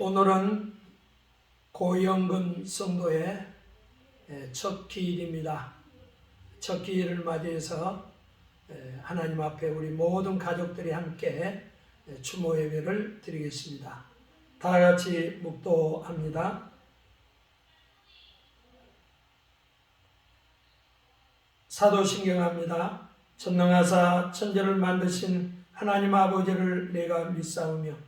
오늘은 고영근 성도의 예, 첫 기일입니다. 첫 기일을 맞이해서 예, 하나님 앞에 우리 모든 가족들이 함께 예, 추모 예배를 드리겠습니다. 다 같이 묵도합니다. 사도신경합니다. 전능하사 천지를 만드신 하나님 아버지를 내가 믿사오며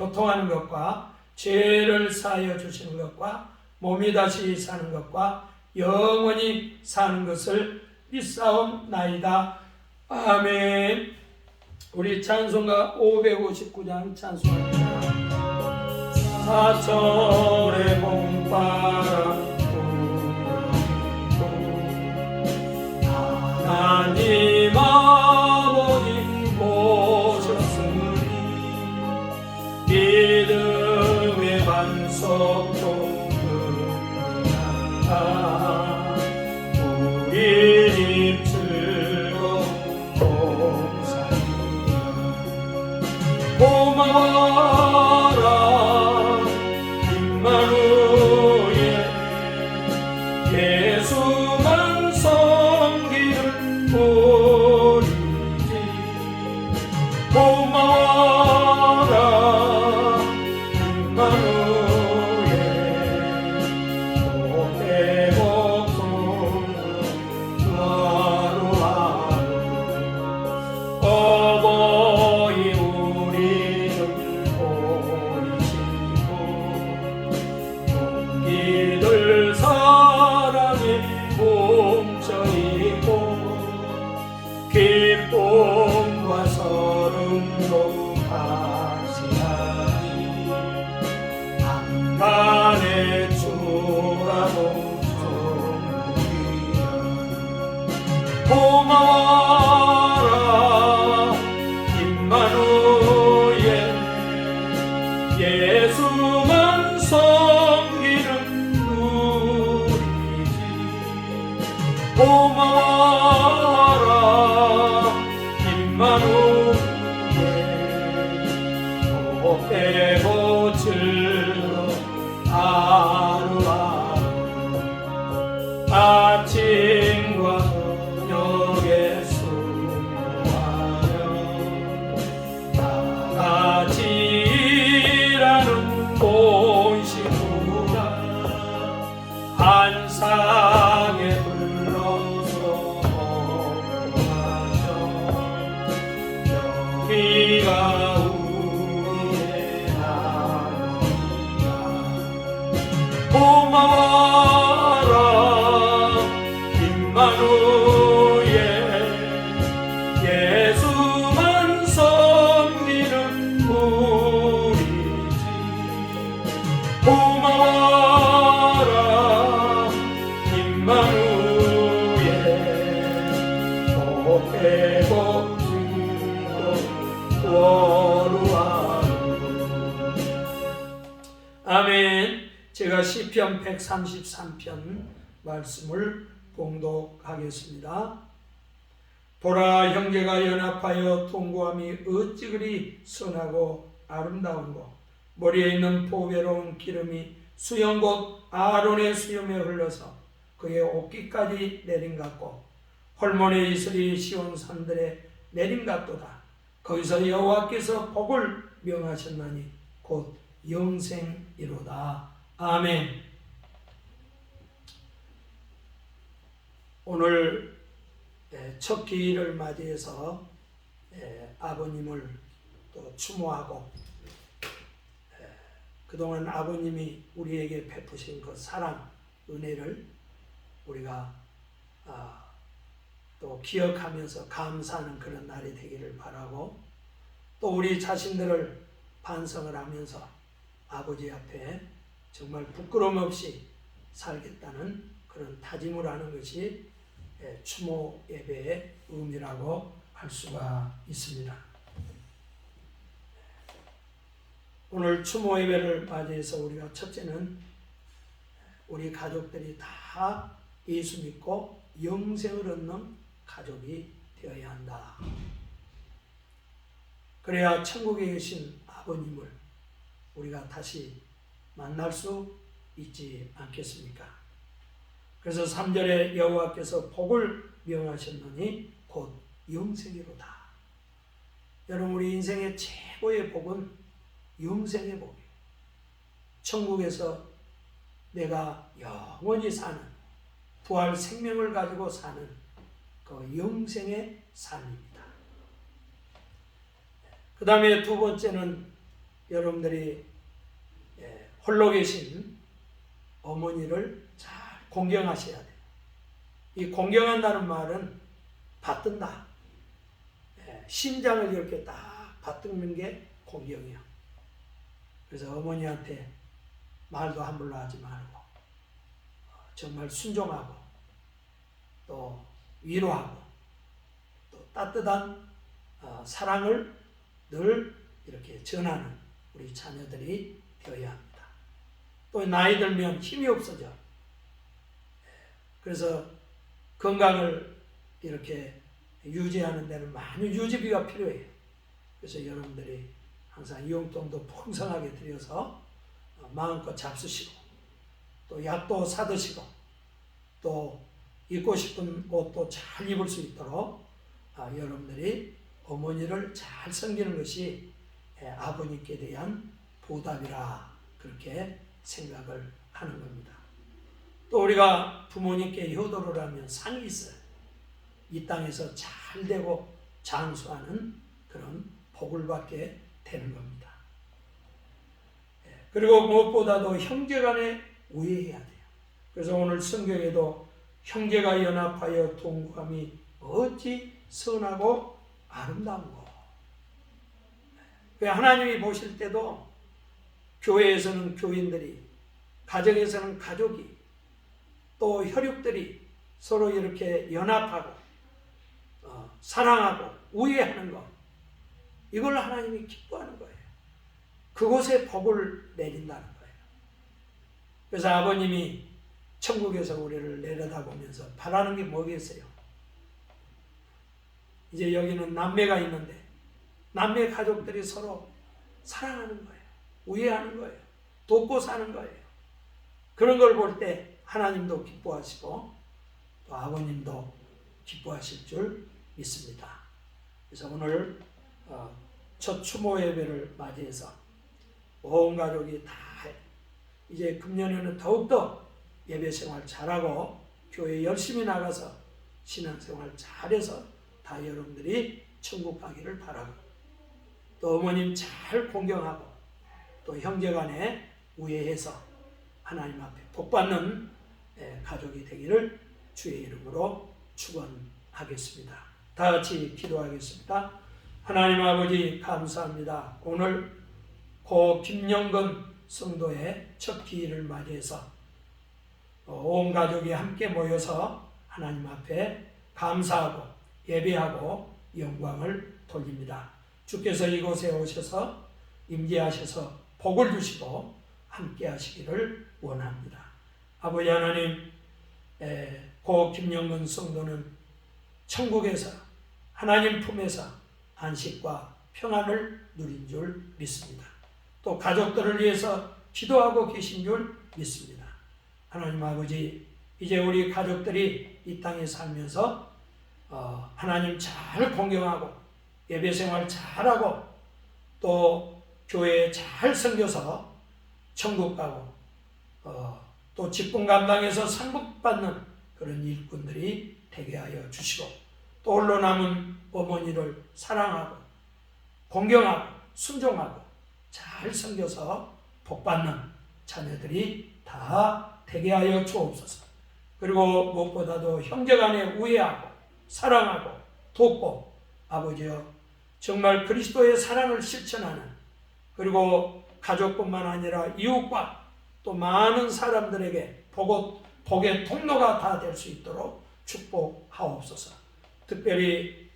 교통하는 것과 죄를 사하여 주시는 것과 몸이 다시 사는 것과 영원히 사는 것을 믿사옵나이다. 아멘. 우리 찬송가 559장 찬송합니다. 사철의 봄바람 시편 133편 말씀을 봉독하겠습니다. 보라 형제가 연합하여 통고함이 어찌 그리 선하고 아름다운고 머리에 있는 보배로운 기름이 수염 곧 아론의 수염에 흘러서 그의 옷깃까지 내린 같고 헐몬의 이슬이 시온 산들에 내린 같도다. 거기서 여호와께서 복을 명하셨나니 곧 영생이로다. 아멘. 오늘 예, 첫 기일을 맞이해서 예, 아버님을 또 추모하고 예, 그동안 아버님이 우리에게 베푸신 그 사랑, 은혜를 우리가 아, 또 기억하면서 감사하는 그런 날이 되기를 바라고 또 우리 자신들을 반성을 하면서 아버지 앞에 정말 부끄럼 없이 살겠다는 그런 다짐을 하는 것이 예, 추모 예배의 의미라고 할 수가 있습니다. 오늘 추모 예배를 맞이해서 우리가 첫째는 우리 가족들이 다 예수 믿고 영생을 얻는 가족이 되어야 한다. 그래야 천국에 계신 아버님을 우리가 다시 만날 수 있지 않겠습니까? 그래서 3절에 여호와께서 복을 명하셨느니 곧 영생이로다. 여러분 우리 인생의 최고의 복은 영생의 복이에요. 천국에서 내가 영원히 사는 부활 생명을 가지고 사는 그 영생의 삶입니다. 그 다음에 두 번째는 여러분들이 예, 홀로 계신 어머니를 잘 공경하셔야 돼요. 이 공경한다는 말은 받든다. 예, 심장을 이렇게 딱 받드는 게 공경이요. 그래서 어머니한테 말도 함부로 하지 말고 어, 정말 순종하고 또 위로하고 또 따뜻한 어, 사랑을 늘 이렇게 전하는 우리 자녀들이 되어야 합니다. 또 나이 들면 힘이 없어져. 그래서 건강을 이렇게 유지하는 데는 많은 유지비가 필요해요. 그래서 여러분들이 항상 이용돈도 풍성하게 들여서 어, 마음껏 잡수시고 또 약도 사드시고 또 입고 싶은 옷도 잘 입을 수 있도록 아, 여러분들이 어머니를 잘 섬기는 것이 예, 아버님께 대한 보답이라 그렇게 생각을 하는 겁니다. 또 우리가 부모님께 효도를 하면 상이 있어요. 이 땅에서 잘 되고 장수하는 그런 복을 받게 되는 겁니다. 예, 그리고 무엇보다도 형제 간에 우애해야 돼요. 그래서 오늘 성경에도 형제가 연합하여 동감이 어찌 선하고 아름다운 거. 왜 하나님이 보실 때도 교회에서는 교인들이, 가정에서는 가족이, 또 혈육들이 서로 이렇게 연합하고 어, 사랑하고 우애하는 것. 이걸 하나님이 기뻐하는 거예요. 그곳에 복을 내린다는 거예요. 그래서 아버님이 천국에서 우리를 내려다보면서 바라는 게 뭐겠어요? 이제 여기는 남매가 있는데 남매 가족들이 서로 사랑하는 거예요. 우애하는 거예요. 돕고 사는 거예요. 그런 걸 볼 때 하나님도 기뻐하시고 또 아버님도 기뻐하실 줄 믿습니다. 그래서 오늘 어, 첫 추모 예배를 맞이해서 온 가족이 다 이제 금년에는 더욱더 예배 생활 잘하고 교회 열심히 나가서 신앙생활 잘해서 다 여러분들이 천국 가기를 바라고 또 어머님 잘 공경하고 또 형제간에 우애해서 하나님 앞에 복받는 예, 가족이 되기를 주의 이름으로 축원하겠습니다. 다 같이 기도하겠습니다. 하나님 아버지 감사합니다. 오늘 고 김영건 성도의 첫 기일을 맞이해서 온 가족이 함께 모여서 하나님 앞에 감사하고 예배하고 영광을 돌립니다. 주께서 이곳에 오셔서 임재하셔서 복을 주시고 함께 하시기를 원합니다. 아버지 하나님, 에, 고 김영근 성도는 천국에서 하나님 품에서 안식과 평안을 누린 줄 믿습니다. 또 가족들을 위해서 기도하고 계신 줄 믿습니다. 하나님 아버지, 이제 우리 가족들이 이 땅에 살면서 어, 하나님 잘 공경하고 예배 생활 잘하고 또 교회에 잘 섬겨서 천국 가고 어, 또 직분 감당해서 상급받는 그런 일꾼들이 되게 하여 주시고 또 홀로 남은 어머니를 사랑하고 공경하고 순종하고 잘 섬겨서 복받는 자녀들이 다 되게 하여 주옵소서. 그리고 무엇보다도 형제간에 우애하고 사랑하고 돕고 아버지여 정말 그리스도의 사랑을 실천하는 그리고 가족뿐만 아니라 이웃과 또 많은 사람들에게 복의, 복의 통로가 다 될 수 있도록 축복하옵소서. 특별히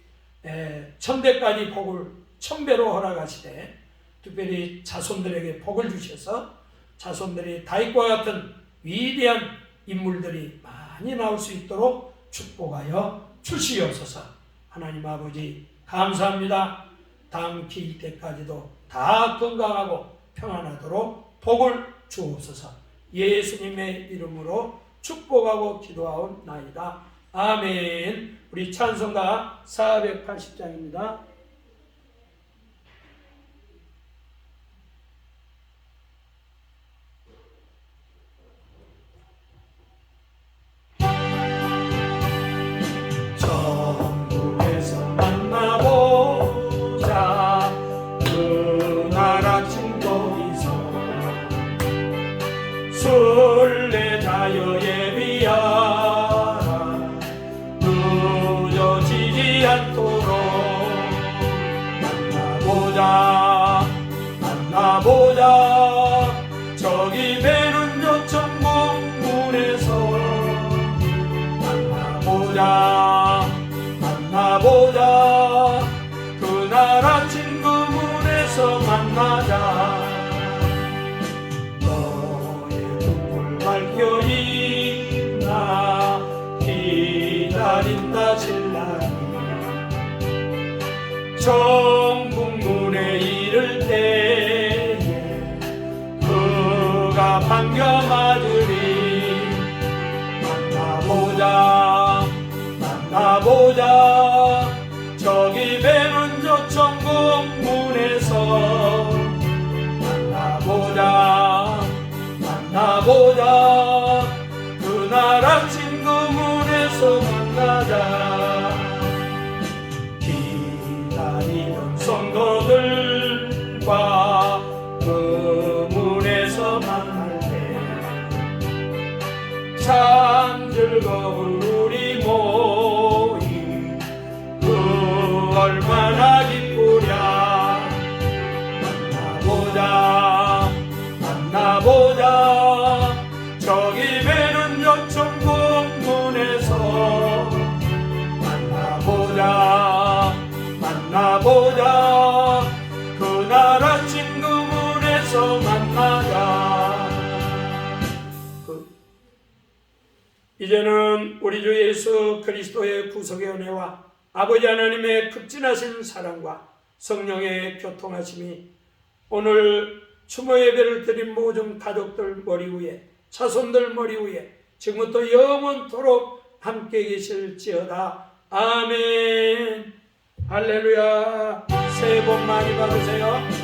에, 천대까지 복을 천배로 허락하시되 특별히 자손들에게 복을 주셔서 자손들이 다윗과 같은 위대한 인물들이 많이 나올 수 있도록 축복하여 주시옵소서. 하나님 아버지 감사합니다. 다음 기일 때까지도 다 건강하고 평안하도록 복을 주옵소서. 예수님의 이름으로 축복하고 기도하옵나이다. 아멘. 우리 찬송가 480장입니다. 정국문에 이를 때에 그가 반겨 맞 이제는 우리 주 예수 그리스도의 구속의 은혜와 아버지 하나님의 극진하신 사랑과 성령의 교통하심이 오늘 추모 예배를 드린 모든 가족들 머리 위에 자손들 머리 위에 지금부터 영원토록 함께 계실지어다. 아멘. 할렐루야. 새해 복 많이 받으세요